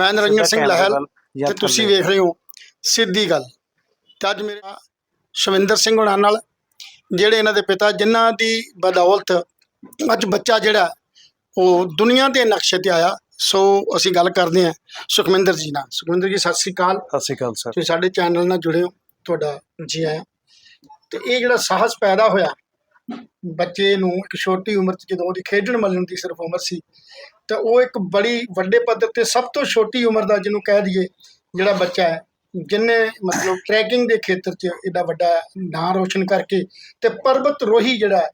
ਮੈਂ ਨਰਿੰਦਰ ਸਿੰਘ ਲਹਿਲ ਤੇ ਤੁਸੀਂ। ਵੇਖ ਰਹੇ ਹੋ ਸਿੱਧੀ ਗੱਲ। ਤੇ ਅੱਜ ਮੇਰਾ ਸ਼ਵਿੰਦਰ ਸਿੰਘ ਹੁਣਾਂ ਨਾਲ ਜਿਹੜੇ ਇਹਨਾਂ ਦੇ ਪਿਤਾ ਜਿਨ੍ਹਾਂ ਦੀ ਬਦੌਲਤ ਅੱਜ ਬੱਚਾ ਜਿਹੜਾ ਉਹ ਦੁਨੀਆ ਦੇ ਨਕਸ਼ੇ ਤੇ ਆਇਆ। ਸੋ ਅਸੀਂ ਗੱਲ ਕਰਦੇ ਹਾਂ ਸੁਖਮਿੰਦਰ ਜੀ ਨਾਲ। ਸੁਖਮਿੰਦਰ ਜੀ ਸਤਿ ਸ੍ਰੀ ਅਕਾਲ। ਸਤਿ ਸ਼੍ਰੀ ਅਕਾਲ ਸਰ। ਤੁਸੀਂ ਸਾਡੇ ਚੈਨਲ ਨਾਲ ਜੁੜੇ ਹੋ ਤੁਹਾਡਾ ਜੀ ਆਇਆਂ। ਤੇ ਇਹ ਜਿਹੜਾ ਸਾਹਸ ਪੈਦਾ ਹੋਇਆ ਬੱਚੇ ਨੂੰ ਇੱਕ ਛੋਟੀ ਉਮਰ 'ਚ ਜਦੋਂ ਉਹਦੀ ਖੇਡਣ ਮੱਲਣ ਦੀ ਸਿਰਫ ਉਮਰ ਸੀ ਤਾਂ ਉਹ ਇੱਕ ਬੜੀ ਵੱਡੇ ਪੱਧਰ ਤੇ ਸਭ ਤੋਂ ਛੋਟੀ ਉਮਰ ਦਾ ਜਿਹਨੂੰ ਕਹਿ ਦਈਏ ਜਿਹੜਾ ਬੱਚਾ ਹੈ ਜਿਨੇ ਮਤਲਬ ਟਰੈਕਿੰਗ ਦੇ ਖੇਤਰ 'ਚ ਇਹਦਾ ਵੱਡਾ ਨਾਂ ਰੋਸ਼ਨ ਕਰਕੇ ਤੇ ਪਰਬਤ ਰੋਹੀ ਜਿਹੜਾ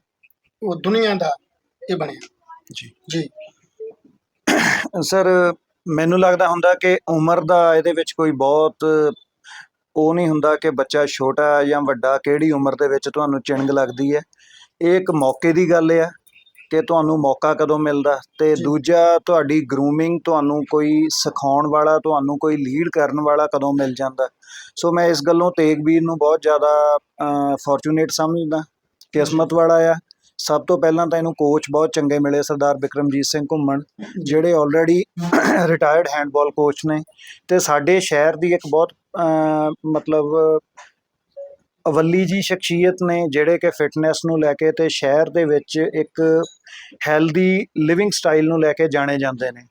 ਉਹ ਦੁਨੀਆ ਦਾ ਇਹ ਬਣਿਆ। ਜੀ। ਜੀ। ਸਰ ਮੈਨੂੰ ਲੱਗਦਾ ਹੁੰਦਾ ਕਿ ਉਮਰ ਦਾ ਇਹਦੇ ਵਿੱਚ ਕੋਈ ਬਹੁਤ ਉਹ ਨਹੀਂ ਹੁੰਦਾ ਕਿ ਬੱਚਾ ਛੋਟਾ ਜਾਂ ਵੱਡਾ ਕਿਹੜੀ ਉਮਰ ਦੇ ਵਿੱਚ ਤੁਹਾਨੂੰ ਚਿੰਗ ਲੱਗਦੀ ਹੈ। ਇਹ ਇੱਕ ਮੌਕੇ ਦੀ ਗੱਲ ਹੈ ਕਿ ਤੁਹਾਨੂੰ ਮੌਕਾ ਕਦੋਂ ਮਿਲਦਾ? ਤੇ। ਦੂਜਾ ਤੁਹਾਡੀ ਗਰੂਮਿੰਗ ਤੁਹਾਨੂੰ ਕੋਈ ਸਿਖਾਉਣ ਵਾਲਾ ਤੁਹਾਨੂੰ ਕੋਈ ਲੀਡ ਕਰਨ ਵਾਲਾ ਕਦੋਂ ਮਿਲ ਜਾਂਦਾ? ਸੋ ਮੈਂ ਇਸ ਗੱਲੋਂ ਤੇਗਵੀਰ ਨੂੰ ਬਹੁਤ ਜ਼ਿਆਦਾ ਫੋਰਚੂਨੇਟ ਸਮਝਦਾ। ਕਿਸਮਤ ਵਾਲਾ ਆ। ਸਭ ਤੋਂ ਪਹਿਲਾਂ ਤਾਂ ਇਹਨੂੰ ਕੋਚ ਬਹੁਤ ਚੰਗੇ ਮਿਲੇ ਸਰਦਾਰ ਬਿਕਰਮਜੀਤ ਸਿੰਘ ਘੁੰਮਣ ਜਿਹੜੇ ਆਲਰੇਡੀ ਰਿਟਾਇਰਡ ਹੈਂਡਬਾਲ ਕੋਚ ਨੇ। ਤੇ ਸਾਡੇ ਸ਼ਹਿਰ ਦੀ ਇੱਕ ਬਹੁਤ ਮਤਲਬ ਅਵੱਲੀ ਜੀ ਸ਼ਖਸੀਅਤ ਨੇ ਜਿਹੜੇ ਕਿ ਫਿਟਨੈਸ ਨੂੰ ਲੈ ਕੇ ਤੇ ਸ਼ਹਿਰ ਦੇ ਵਿੱਚ ਇੱਕ ਹੈਲਦੀ ਲਿਵਿੰਗ ਸਟਾਈਲ ਨੂੰ ਲੈ ਕੇ ਜਾਣੇ ਜਾਂਦੇ ਨੇ।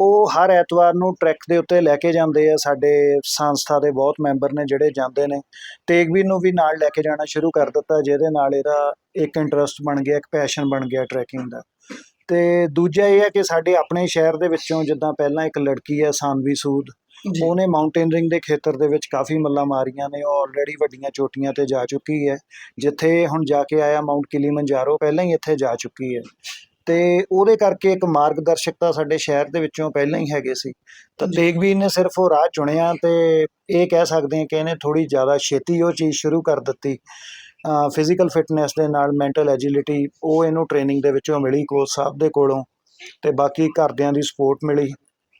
ਉਹ ਹਰ ਐਤਵਾਰ ਨੂੰ ਟਰੈਕ ਦੇ ਉੱਤੇ ਲੈ ਕੇ ਜਾਂਦੇ ਆ। ਸਾਡੇ ਸੰਸਥਾ ਦੇ ਬਹੁਤ ਮੈਂਬਰ ਨੇ ਜਿਹੜੇ ਜਾਂਦੇ ਨੇ। ਤੇਗਵੀਰ ਨੂੰ ਵੀ ਨਾਲ ਲੈ ਕੇ ਜਾਣਾ ਸ਼ੁਰੂ ਕਰ ਦਿੱਤਾ, ਜਿਹਦੇ ਨਾਲ ਇਹਦਾ ਇੱਕ ਇੰਟਰਸਟ ਬਣ ਗਿਆ, ਇੱਕ ਪੈਸ਼ਨ ਬਣ ਗਿਆ ਟਰੈਕਿੰਗ ਦਾ। ਤੇ ਦੂਜਾ ਇਹ ਹੈ ਕਿ ਸਾਡੇ ਆਪਣੇ ਸ਼ਹਿਰ ਦੇ ਵਿੱਚੋਂ ਜਿੱਦਾਂ ਪਹਿਲਾਂ ਇੱਕ ਲੜਕੀ ਹੈ ਸਾਨਵੀ ਸੂਦ ਉਹਨੇ ਮਾਊਂਟੇਨਰਿੰਗ ਦੇ ਖੇਤਰ ਦੇ ਵਿੱਚ ਕਾਫੀ ਮੱਲਾਂ ਮਾਰੀਆਂ ਨੇ ਉਹ ਆਲਰੇਡੀ ਵੱਡੀਆਂ ਚੋਟੀਆਂ ਤੇ ਜਾ ਚੁੱਕੀ ਹੈ। ਜਿੱਥੇ ਹੁਣ ਜਾ ਕੇ ਆਇਆ ਮਾਊਂਟ ਕਿਲੀਮੰਜਾਰੋ ਪਹਿਲਾਂ ਹੀ ਇੱਥੇ ਜਾ ਚੁੱਕੀ ਹੈ। ਤੇ ਉਹਦੇ ਕਰਕੇ ਇੱਕ ਮਾਰਗਦਰਸ਼ਕਤਾ ਸਾਡੇ ਸ਼ਹਿਰ ਦੇ ਵਿੱਚੋਂ ਪਹਿਲਾਂ ਹੀ ਹੈਗੇ ਸੀ। ਤਾਂ ਜੀ। ਤੇਗਵੀਰ ਨੇ ਸਿਰਫ ਉਹ ਰਾਹ ਚੁਣਿਆ ਤੇ ਇਹ ਕਹਿ ਸਕਦੇ ਹਾਂ ਕਿ ਇਹਨੇ ਥੋੜੀ ਜ਼ਿਆਦਾ ਛੇਤੀ ਉਹ ਚੀਜ਼ ਸ਼ੁਰੂ ਕਰ ਦਿੱਤੀ। ਫਿਜ਼ੀਕਲ ਫਿਟਨੈਸ ਦੇ ਨਾਲ ਮੈਂਟਲ ਐਜਿਲਿਟੀ ਉਹ ਇਹਨੂੰ ਟ੍ਰੇਨਿੰਗ ਦੇ ਵਿੱਚੋਂ ਮਿਲੀ ਕੋਚ ਸਾਹਿਬ ਦੇ ਕੋਲੋਂ ਤੇ ਬਾਕੀ ਘਰਦਿਆਂ ਦੀ ਸਪੋਰਟ ਮਿਲੀ।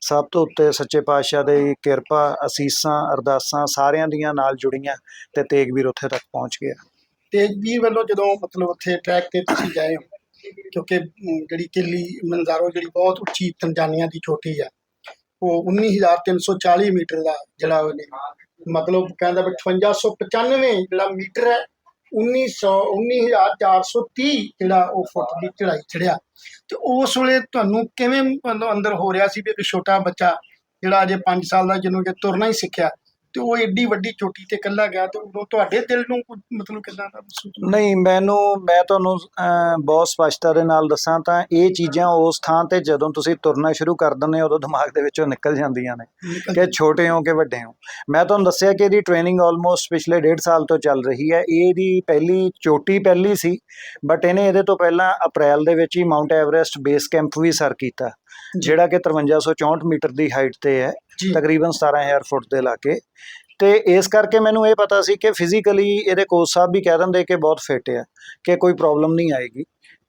ਸਭ ਤੋਂ ਉੱਤੇ ਸੱਚੇ ਪਾਤਸ਼ਾਹ ਦੀ ਕਿਰਪਾ, ਅਸੀਸਾਂ, ਅਰਦਾਸਾਂ ਸਾਰਿਆਂ ਦੀਆਂ ਨਾਲ ਜੁੜੀਆਂ ਤੇ ਤੇਗਵੀਰ ਉੱਥੇ ਤੱਕ ਪਹੁੰਚ ਗਿਆ। ਤੇਜਵੀਰ ਵੱਲੋਂ ਜਦੋਂ ਮਤਲਬ ਉੱਥੇ ਟਰੈਕ ਤੇ ਤੁਸੀਂ ਗਏ ਹੋ, ਕਿਉਂਕਿ ਜਿਹੜੀ ਕਿੱਲੀ ਮੰਜ਼ਾਰੋ ਜਿਹੜੀ ਬਹੁਤ ਉੱਚੀ ਤਨਜਾਨੀਆਂ ਦੀ ਚੋਟੀ ਆ, ਉਹ 19340 ਮੀਟਰ ਦਾ ਜਿਹੜਾ ਉਹਨੇ ਮਤਲਬ ਕਹਿੰਦਾ ਵੀ 5895 ਜਿਹੜਾ ਮੀਟਰ ਹੈ 1900 19430 ਜਿਹੜਾ ਉਹ ਫੁੱਟ ਦੀ ਚੜਾਈ ਚੜਿਆ ਤੇ ਉਸ ਵੇਲੇ ਤੁਹਾਨੂੰ ਕਿਵੇਂ ਮਤਲਬ ਅੰਦਰ ਹੋ ਰਿਹਾ ਸੀ ਵੀ ਇੱਕ ਛੋਟਾ ਬੱਚਾ ਜਿਹੜਾ ਅਜੇ 5 ਸਾਲ ਦਾ ਜਿਹਨੂੰ ਕਿ ਤੁਰਨਾ ਹੀ ਸਿੱਖਿਆ ਤੇ ਉਹ ਏਡੀ ਵੱਡੀ ਚੋਟੀ ਤੇ ਇਕੱਲਾ ਗਿਆ ਤੇ ਉਦੋਂ ਤੁਹਾਡੇ ਦਿਲ ਨੂੰ ਕੁਝ ਮਤਲਬ ਕਿਦਾਂ ਦਾ ਮਹਿਸੂਸ? ਨਹੀਂ ਮੈਨੂੰ ਮੈਂ ਤੁਹਾਨੂੰ ਬਹੁਤ ਸਪਸ਼ਟਤਾ ਦੇ ਨਾਲ ਦੱਸਾਂ ਤਾਂ ਇਹ ਚੀਜ਼ਾਂ ਉਸ ਥਾਂ ਤੇ ਜਦੋਂ ਤੁਸੀਂ ਤੁਰਨਾ ਸ਼ੁਰੂ ਕਰ ਦਿੰਦੇ ਹੋ ਉਦੋਂ ਦਿਮਾਗ ਦੇ ਵਿੱਚੋਂ ਨਿਕਲ ਜਾਂਦੀਆਂ ਨੇ ਕਿ ਛੋਟੇ ਹੋ ਕਿ ਵੱਡੇ ਹੋ। ਮੈਂ ਤੁਹਾਨੂੰ ਦੱਸਿਆ ਕਿ ਇਹਦੀ ਟ੍ਰੇਨਿੰਗ ਆਲਮੋਸਟ ਪਿਛਲੇ ਡੇਢ ਸਾਲ ਤੋਂ ਚੱਲ ਰਹੀ ਹੈ। ਇਹਦੀ ਪਹਿਲੀ ਚੋਟੀ ਪਹਿਲੀ ਸੀ ਬਟ ਇਹਨੇ ਇਹਦੇ ਤੋਂ ਪਹਿਲਾਂ ਅਪ੍ਰੈਲ ਦੇ ਵਿੱਚ ਹੀ ਮਾਊਂਟ ਐਵਰੈਸਟ ਬੇਸ ਕੈਂਪ ਵੀ ਸਰ ਕੀਤਾ। ਜਿਹੜਾ ਕਿ 5364 ਮੀਟਰ ਦੀ ਹਾਈਟ ਤੇ ਹੈ ਤਕਰੀਬਨ 17000 ਫੁੱਟ ਦੇ ਲਾਗੇ। ਤੇ ਇਸ ਕਰਕੇ ਮੈਨੂੰ ਇਹ ਪਤਾ ਸੀ ਕਿ ਫਿਜ਼ੀਕਲੀ ਇਹਦੇ ਕੋਚ ਸਾਹਿਬ ਵੀ ਕਹਿ ਦਿੰਦੇ ਕਿ ਬਹੁਤ ਫਿੱਟ ਹੈ ਕਿ ਕੋਈ ਪ੍ਰੋਬਲਮ ਨਹੀਂ ਆਏਗੀ।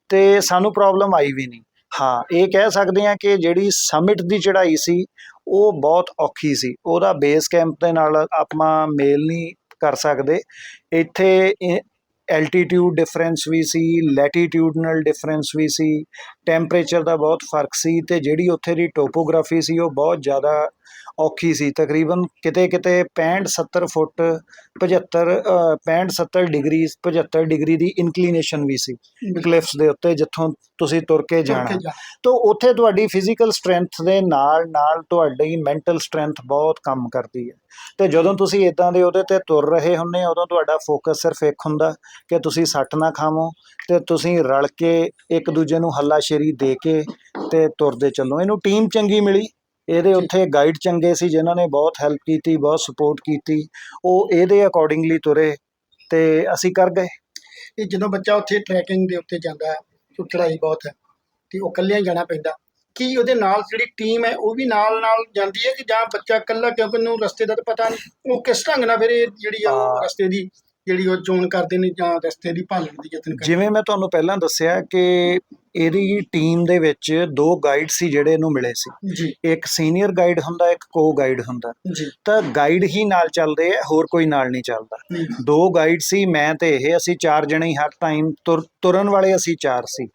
ਤੇ ਸਾਨੂੰ ਪ੍ਰੋਬਲਮ ਆਈ ਵੀ ਨਹੀਂ। ਹਾਂ ਇਹ ਕਹਿ ਸਕਦੇ ਹਾਂ ਕਿ ਜਿਹੜੀ ਸਮਿਟ ਦੀ ਚੜ੍ਹਾਈ ਸੀ ਉਹ ਬਹੁਤ ਔਖੀ ਸੀ। ਉਹਦਾ ਬੇਸ ਕੈਂਪ ਦੇ ਨਾਲ ਆਪਾਂ ਮੇਲ ਨਹੀਂ ਕਰ ਸਕਦੇ। ਇੱਥੇ ਐਲਟੀਟਿਊਡ ਡਿਫਰੈਂਸ ਵੀ ਸੀ ਲੈਟੀਟਿਊਡਨਲ ਡਿਫਰੈਂਸ ਵੀ ਸੀ ਟੈਂਪਰੇਚਰ ਦਾ ਬਹੁਤ ਫ਼ਰਕ ਸੀ ਤੇ ਜਿਹੜੀ ਉੱਥੇ ਦੀ ਟੋਪੋਗ੍ਰਾਫੀ ਸੀ ਉਹ ਬਹੁਤ ਜ਼ਿਆਦਾ ਔਖੀ ਸੀ। ਤਕਰੀਬਨ ਕਿਤੇ ਕਿਤੇ 65 70 ਫੁੱਟ 75 ਅ, 65 70 ਡਿਗਰੀ 75 ਡਿਗਰੀ ਦੀ ਇਨਕਲੀਨੇਸ਼ਨ ਵੀ ਸੀ ਕਲਿਫਸ ਦੇ ਉੱਤੇ ਜਿੱਥੋਂ ਤੁਸੀਂ ਤੁਰ ਕੇ ਜਾਣਾ। ਤਾਂ ਉੱਥੇ ਤੁਹਾਡੀ ਫਿਜ਼ੀਕਲ ਸਟਰੈਂਥ ਦੇ ਨਾਲ ਨਾਲ ਤੁਹਾਡੀ ਮੈਂਟਲ ਸਟਰੈਂਥ ਬਹੁਤ ਕੰਮ ਕਰਦੀ ਹੈ। ਤੇ ਜਦੋਂ ਤੁਸੀਂ ਇਦਾਂ ਦੇ ਉਹਦੇ ਤੇ ਤੁਰ ਰਹੇ ਹੁੰਦੇ ਉਦੋਂ ਤੁਹਾਡਾ ਫੋਕਸ ਸਿਰਫ ਇੱਕ ਹੁੰਦਾ ਕਿ ਤੁਸੀਂ ਸੱਟ ਨਾ ਖਾਵੋ ਤੇ ਤੁਸੀਂ ਰਲ ਕੇ ਇੱਕ ਦੂਜੇ ਨੂੰ ਹੱਲਾਸ਼ੇਰੀ ਦੇ ਕੇ ਤੇ ਤੁਰਦੇ ਚੱਲੋ। ਇਹਨੂੰ ਟੀਮ ਚੰਗੀ ਮਿਲੀ। ਇਹਦੇ ਉੱਥੇ ਗਾਈਡ ਚੰਗੇ ਸੀ ਜਿਨ੍ਹਾਂ ਨੇ ਬਹੁਤ ਹੈਲਪ ਕੀਤੀ ਬਹੁਤ ਸਪੋਰਟ ਕੀਤੀ। ਉਹ ਇਹਦੇ ਅਕੋਰਡਿੰਗਲੀ ਤੁਰੇ ਤੇ ਅਸੀਂ ਕਰ ਗਏ। ਇਹ ਜਦੋਂ ਬੱਚਾ ਉੱਥੇ ਟਰੈਕਿੰਗ ਦੇ ਉੱਤੇ ਜਾਂਦਾ ਹੈ ਚੜਾਈ ਬਹੁਤ ਹੈ ਤੇ ਉਹ ਇਕੱਲਿਆਂ ਹੀ ਜਾਣਾ ਪੈਂਦਾ। ਕੀ ਉਹਦੇ ਨਾਲ ਜਿਹੜੀ ਟੀਮ ਹੈ ਉਹ ਵੀ ਨਾਲ ਨਾਲ ਜਾਂਦੀ ਹੈ ਕਿ ਜਾਂ ਬੱਚਾ ਇਕੱਲਾ ਕਿਉਂਕਿ ਉਹਨੂੰ ਰਸਤੇ ਦਾ ਤਾਂ ਪਤਾ ਨਹੀਂ? ਉਹ ਕਿਸ ਢੰਗ ਨਾਲ ਫਿਰ ਇਹ ਜਿਹੜੀ ਆ। ਰਸਤੇ ਦੀ ਜਿਹੜੀ ਉਹ ਚੋਣ ਕਰਦੇ ਨੇ ਜਾਂ ਰਸਤੇ ਦੀ ਭਾਲਣ ਦੀ ਯਤਨ ਕਰਦੇ ਜਿਵੇਂ ਮੈਂ ਤੁਹਾਨੂੰ ਪਹਿਲਾਂ ਦੱਸਿਆ ਕਿ ਇਹਦੀ ਟੀਮ ਦੇ ਵਿੱਚ ਦੋ ਗਾਈਡ ਸੀ ਜਿਹੜੇ ਇਹਨੂੰ ਮਿਲੇ ਸੀ। ਇੱਕ ਸੀਨੀਅਰ ਗਾਈਡ ਹੁੰਦਾ ਇੱਕ ਕੋ ਗਾਈਡ ਹੁੰਦਾ। ਤਾਂ ਗਾਈਡ ਹੀ ਨਾਲ ਚੱਲਦੇ ਆ ਹੋਰ ਕੋਈ ਨਾਲ ਨਹੀਂ ਚੱਲਦਾ। ਦੋ ਗਾਈਡ ਸੀ ਮੈਂ ਤੇ ਇਹ ਅਸੀਂ ਚਾਰ ਜਣੇ ਹੀ ਹਰ ਟਾਈਮ ਤੁਰਨ ਵਾਲੇ ਅਸੀਂ ਚਾਰ ਸੀ।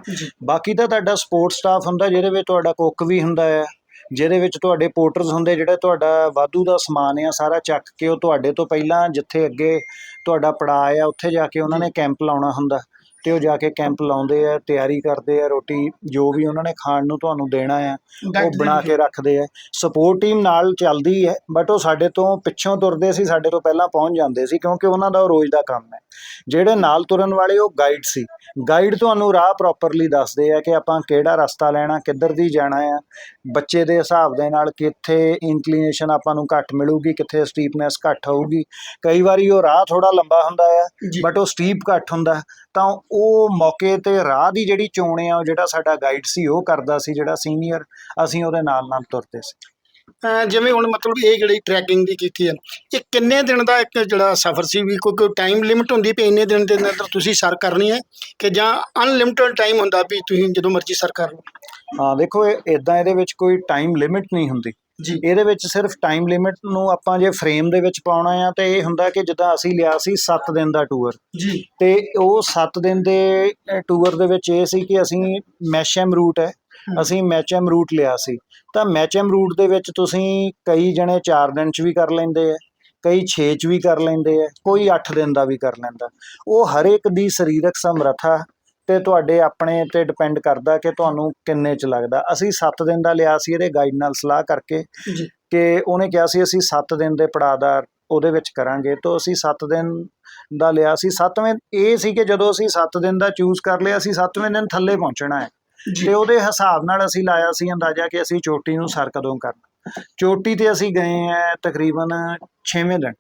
ਬਾਕੀ ਤਾਂ ਤੁਹਾਡਾ ਸਪੋਰਟ ਸਟਾਫ ਹੁੰਦਾ ਜਿਹਦੇ ਵਿੱਚ ਤੁਹਾਡਾ ਕੁੱਕ ਵੀ ਹੁੰਦਾ ਹੈ ਜਿਹਦੇ ਵਿੱਚ ਤੁਹਾਡੇ ਪੋਰਟਰਸ ਹੁੰਦੇ ਜਿਹੜੇ ਤੁਹਾਡਾ ਵਾਧੂ ਦਾ ਸਮਾਨ ਆ ਸਾਰਾ ਚੱਕ ਕੇ ਉਹ ਤੁਹਾਡੇ ਤੋਂ ਪਹਿਲਾਂ ਜਿੱਥੇ ਅੱਗੇ ਤੁਹਾਡਾ ਪੜਾਅ ਆ ਉੱਥੇ ਜਾ ਕੇ ਉਹਨਾਂ ਨੇ ਕੈਂਪ ਲਾਉਣਾ ਹੁੰਦਾ। ਤੇ ਉਹ ਜਾ ਕੇ ਕੈਂਪ ਲਾਉਂਦੇ ਆ ਤਿਆਰੀ ਕਰਦੇ ਆ ਰੋਟੀ ਜੋ ਵੀ ਉਹਨਾਂ ਨੇ ਖਾਣ ਨੂੰ ਤੁਹਾਨੂੰ ਦੇਣਾ ਆ ਉਹ ਬਣਾ ਕੇ ਰੱਖਦੇ ਆ। ਸਪੋਰਟ ਟੀਮ ਨਾਲ ਚੱਲਦੀ ਹੈ ਬਟ ਉਹ ਸਾਡੇ ਤੋਂ ਪਿੱਛੋਂ ਤੁਰਦੇ ਸੀ ਸਾਡੇ ਤੋਂ ਪਹਿਲਾਂ ਪਹੁੰਚ ਜਾਂਦੇ ਸੀ ਕਿਉਂਕਿ ਉਹਨਾਂ ਦਾ ਉਹ ਰੋਜ਼ ਦਾ ਕੰਮ ਹੈ। ਜਿਹੜੇ ਨਾਲ ਤੁਰਨ ਵਾਲੇ ਉਹ ਗਾਈਡ ਸੀ। ਗਾਈਡ ਤੁਹਾਨੂੰ ਰਾਹ ਪ੍ਰੋਪਰਲੀ ਦੱਸਦੇ ਆ ਕਿ ਆਪਾਂ ਕਿਹੜਾ ਰਸਤਾ ਲੈਣਾ ਕਿੱਧਰ ਦੀ ਜਾਣਾ ਆ। ਬੱਚੇ ਦੇ ਹਿਸਾਬ ਦੇ ਨਾਲ ਕਿੱਥੇ ਇਨਕਲੀਨੇਸ਼ਨ ਆਪਾਂ ਨੂੰ ਘੱਟ ਮਿਲੂਗੀ ਕਿੱਥੇ ਸਟੀਪਨੈਸ ਘੱਟ ਹੋਊਗੀ। ਕਈ ਵਾਰੀ ਉਹ ਰਾਹ ਥੋੜਾ ਲੰਬਾ ਹੁੰਦਾ ਆ ਬਟ ਉਹ ਸਟੀਪ ਘੱਟ ਹੁੰਦਾ ਤਾਂ ਉਹ ਮੌਕੇ ਤੇ ਰਾਹ ਦੀ ਜਿਹੜੀ ਚੋਣ ਆ ਉਹ ਜਿਹੜਾ ਸਾਡਾ ਗਾਈਡ ਸੀ ਉਹ ਕਰਦਾ ਸੀ ਜਿਹੜਾ ਸੀਨੀਅਰ ਅਸੀਂ ਉਹਦੇ ਨਾਲ ਨਾਲ ਤੁਰਦੇ ਸੀ। ਜਿਵੇਂ ਹੁਣ ਮਤਲਬ ਇਹ ਜਿਹੜੀ ਟਰੈਕਿੰਗ ਦੀ ਕੀਤੀ ਹੈ ਇਹ ਕਿੰਨੇ ਦਿਨ ਦਾ ਇੱਕ ਜਿਹੜਾ ਸਫ਼ਰ ਸੀ ਵੀ ਕੋਈ ਕੋਈ ਟਾਈਮ ਲਿਮਿਟ ਹੁੰਦੀ ਵੀ ਇੰਨੇ ਦਿਨ ਦੇ ਅੰਦਰ ਤੁਸੀਂ ਸਰ ਕਰਨੀ ਹੈ ਕਿ ਜਾਂ ਅਨਲਿਮਿਟਡ ਟਾਈਮ ਹੁੰਦਾ ਵੀ ਤੁਸੀਂ ਜਦੋਂ ਮਰਜ਼ੀ ਸਰ ਕਰ ਲਓ? ਹਾਂ ਦੇਖੋ ਇਹ ਇਦਾਂ ਇਹਦੇ ਵਿੱਚ ਕੋਈ ਟਾਈਮ ਲਿਮਿਟ ਨਹੀਂ ਹੁੰਦੀ। ਜੀ। ਇਹਦੇ ਵਿੱਚ ਸਿਰਫ ਟਾਈਮ ਲਿਮਿਟ ਨੂੰ ਆਪਾਂ ਜੇ ਫਰੇਮ ਦੇ ਵਿੱਚ ਪਾਉਣਾ ਆ ਤੇ ਇਹ ਹੁੰਦਾ ਕਿ ਜਿੱਦਾਂ ਅਸੀਂ ਲਿਆ ਸੀ 7 ਦਿਨ ਦਾ ਟੂਰ ਜੀ। ਤੇ ਉਹ 7 ਦਿਨ ਦੇ ਟੂਰ ਦੇ ਵਿੱਚ ਇਹ ਸੀ ਕਿ ਅਸੀਂ ਮੈਸ਼ਮ ਰੂਟ ਹੈ। ਅਸੀਂ ਮੈਚਮ ਰੂਟ ਲਿਆ ਸੀ। ਤਾਂ ਮੈਚਮ ਰੂਟ ਦੇ ਵਿੱਚ ਤੁਸੀਂ ਕਈ ਜਣੇ 4 ਦਿਨ ਚ ਵੀ ਕਰ ਲੈਂਦੇ ਆ ਕਈ 6 ਚ ਵੀ ਕਰ ਲੈਂਦੇ ਆ ਕੋਈ 8 ਦਿਨ ਦਾ ਵੀ ਕਰ ਲੈਂਦਾ। ਉਹ ਹਰ ਇੱਕ ਦੀ ਸਰੀਰਕ ਸਮਰੱਥਾ ਤੇ ਤੁਹਾਡੇ ਆਪਣੇ ਤੇ ਡਿਪੈਂਡ ਕਰਦਾ ਕਿ ਤੁਹਾਨੂੰ ਕਿੰਨੇ ਚ ਲੱਗਦਾ। ਅਸੀਂ 7 ਦਿਨ ਦਾ ਲਿਆ ਸੀ ਇਹਦੇ ਗਾਈਡ ਨਾਲ ਸਲਾਹ ਕਰਕੇ ਜੀ। ਕਿ ਉਹਨੇ ਕਿਹਾ ਸੀ ਅਸੀਂ 7 ਦਿਨ ਦੇ ਪੜਾਅਦਾਰ ਉਹਦੇ ਵਿੱਚ ਕਰਾਂਗੇ। ਤਾਂ ਅਸੀਂ 7 ਦਿਨ ਦਾ ਲਿਆ ਸੀ। 7ਵੇਂ ਇਹ ਸੀ ਕਿ ਜਦੋਂ ਅਸੀਂ 7 ਦਿਨ ਦਾ ਚੂਜ਼ ਕਰ ਲਿਆ ਅਸੀਂ 7ਵੇਂ ਦਿਨ ਥੱਲੇ ਪਹੁੰਚਣਾ ਹੈ। ਤੇ ਉਹਦੇ ਹਿਸਾਬ ਨਾਲ ਅਸੀਂ ਲਾਇਆ ਸੀ ਅੰਦਾਜ਼ਾ ਕਿ ਅਸੀਂ ਚੋਟੀ ਨੂੰ ਸਰ ਕਦੋਂ ਕਰਨਾ। ਚੋਟੀ ਤੇ ਅਸੀਂ ਗਏ ਆ ਤਕਰੀਬਨ 6ਵੇਂ ਦਿਨ।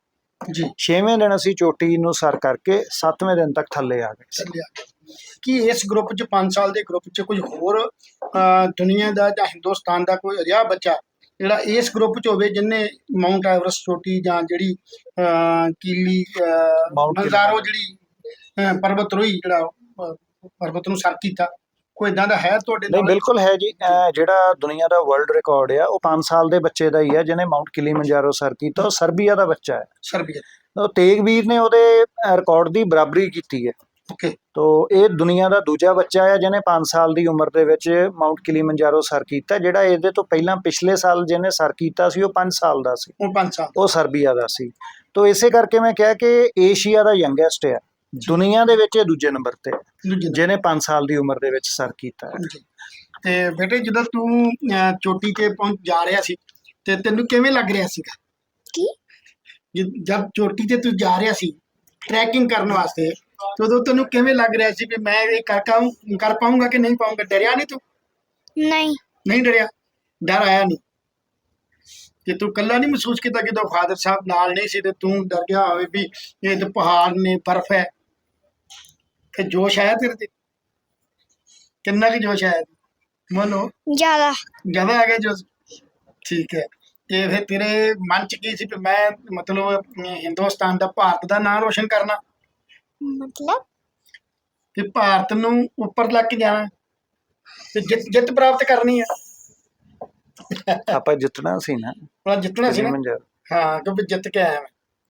ਜੀ। 6ਵੇਂ ਦਿਨ ਅਸੀਂ ਚੋਟੀ ਨੂੰ ਸਰ ਕਰਕੇ 7ਵੇਂ ਦਿਨ ਤੱਕ ਥੱਲੇ ਆ ਗਏ ਸੀ। ਕੀ ਇਸ ਗਰੁੱਪ 'ਚ 5 ਸਾਲ ਦੇ ਗਰੁੱਪ 'ਚ ਕੋਈ ਹੋਰ ਦੁਨੀਆ ਦਾ ਜਾਂ ਹਿੰਦੁਸਤਾਨ ਦਾ ਕੋਈ ਅਜਿਹਾ ਬੱਚਾ ਜਿਹੜਾ ਇਸ ਗਰੁੱਪ 'ਚ ਹੋਵੇ ਜਿਨੇ ਮਾਊਂਟ ਐਵਰੈਸਟ ਚੋਟੀ ਜਾਂ ਜਿਹੜੀ ਕੀਲੀ ਨਜ਼ਾਰੋ ਜਿਹੜੀ ਪਰਬਤ ਰੋਹੀ ਜਿਹੜਾ ਪਰਬਤ ਨੂੰ ਸਰ ਕੀਤਾ ਕੋਈ ਇਦਾਂ ਦਾ ਹੈ ਤੁਹਾਡੇ ਨਹੀਂ ਨਾਲ? ਬਿਲਕੁਲ ਹੈ ਜੀ। ਜਿਹੜਾ ਦੁਨੀਆ ਦਾ ਵਰਲਡ ਰਿਕਾਰਡ ਆ ਉਹ 5 ਸਾਲ ਦੇ ਬੱਚੇ ਦਾ ਹੀ ਹੈ ਜਿਹਨੇ ਮਾਊਂਟ ਕਿਲੀਮੰਜਾਰੋ ਸਰ ਕੀਤਾ ਉਹ ਸਰਬੀਆ ਦਾ ਬੱਚਾ ਹੈ। ਸਰਬੀਆ ਤੇਗਵੀਰ ਨੇ ਉਹਦੇ ਰਿਕਾਰਡ ਦੀ ਬਰਾਬਰੀ ਕੀਤੀ ਹੈ। ਓਕੇ ਤੋ ਇਹ ਦੁਨੀਆ ਦਾ ਦੂਜਾ ਬੱਚਾ ਹੈ ਜਿਹਨੇ 5 ਸਾਲ ਦੀ ਉਮਰ ਦੇ ਵਿੱਚ ਮਾਊਂਟ ਕਿਲੀਮੰਜਾਰੋ ਸਰ ਕੀਤਾ। ਜਿਹੜਾ ਇਹਦੇ ਤੋਂ ਪਹਿਲਾਂ ਪਿਛਲੇ ਸਾਲ ਜਿਹਨੇ ਸਰ ਕੀਤਾ ਸੀ ਉਹ 5 ਸਾਲ ਦਾ ਸੀ। ਉਹ 5 ਸਾਲ ਉਹ ਸਰਬੀਆ ਦਾ ਸੀ। ਤੋ ਇਸੇ ਕਰਕੇ ਮੈਂ ਕਿਹਾ ਕਿ ਏਸ਼ੀਆ ਦਾ ਯੰਗੈਸਟ ਹੈ ਦੁਨੀਆ ਦੇ ਵਿੱਚ ਇਹ ਦੂਜੇ ਨੰਬਰ ਤੇ। ਜਿਹਨੇ 5 ਸਾਲ ਦੀ ਉਮਰ ਦੇ ਵਿੱਚ ਸਰ ਕੀਤਾ ਹੈ। ਤੇ ਬੇਟੇ ਜਦੋਂ ਤੂੰ ਚੋਟੀ ਤੇ ਪਹੁੰਚ ਜਾ ਰਿਹਾ ਸੀ ਤੇ ਤੈਨੂੰ ਕਿਵੇਂ ਲੱਗ ਰਿਹਾ ਸੀਗਾ? ਕੀ? ਜਦ ਚੋਟੀ ਤੇ ਤੂੰ ਜਾ ਰਿਹਾ ਸੀ ਟਰੈਕਿੰਗ ਕਰਨ ਵਾਸਤੇ ਤੇ ਉਦੋਂ ਤੈਨੂੰ ਕਿਵੇਂ ਲੱਗ ਰਿਹਾ ਸੀ ਕਿ ਮੈਂ ਇਹ ਕਰ ਕਾਉਂ ਕਰ ਪਾਉਂਗਾ ਕਿ ਨਹੀਂ ਪਾਉਂਗਾ ਡਰਿਆ ਨਹੀਂ ਤੂੰ? ਨਹੀਂ। ਨਹੀਂ ਡਰਿਆ? ਡਰ ਆਇਆ ਨਹੀਂ? ਕਿ ਤੂੰ ਕੱਲਾ ਨਹੀਂ ਮਹਿਸੂਸ ਕੀਤਾ ਕਿ ਤੋ ਫਾਦਰ ਸਾਹਿਬ ਨਾਲ ਨਹੀਂ ਸੀ ਤੇ ਤੂੰ ਡਰ ਗਿਆ ਹੋਵੇ ਵੀ ਇਹ ਤਾਂ ਪਹਾੜ ਨੇ ਬਰਫ਼ ਹੈ। ਕਿ ਜੋਸ਼ ਆਇਆ ਤੇਰੇ ਤੇ? ਕਿੰਨਾ ਕਿ ਜੋਸ਼ ਆਇਆ? ਮਨੋ ਜ਼ਿਆਦਾ। ਜ਼ਿਆਦਾ ਆ ਗਿਆ ਜੋ ਠੀਕ ਹੈ। ਤੇ ਫਿਰ ਤੇਰੇ ਮਨ ਚ ਕੀ ਸੀ ਕਿ ਮੈਂ ਮਤਲਬ ਹਿੰਦੁਸਤਾਨ ਦਾ ਭਾਰਤ ਦਾ ਨਾਮ ਰੋਸ਼ਨ ਕਰਨਾ? ਮਤਲਬ? ਤੇ ਭਾਰਤ ਨੂੰ ਉੱਪਰ ਲੱਗ ਕੇ ਜਾਣਾ। ਤੇ ਜਿੱਤ ਜਿੱਤ ਪ੍ਰਾਪਤ ਕਰਨੀ ਹੈ ਆਪਾਂ ਜਿੱਤਣਾ ਸੀ ਨਾ। ਉਹ ਜਿੱਤਣਾ ਸੀ ਨਾ। ਹਾਂ ਕਿਉਂਕਿ ਜਿੱਤ ਕੇ ਆਇਆ ਮੈਂ।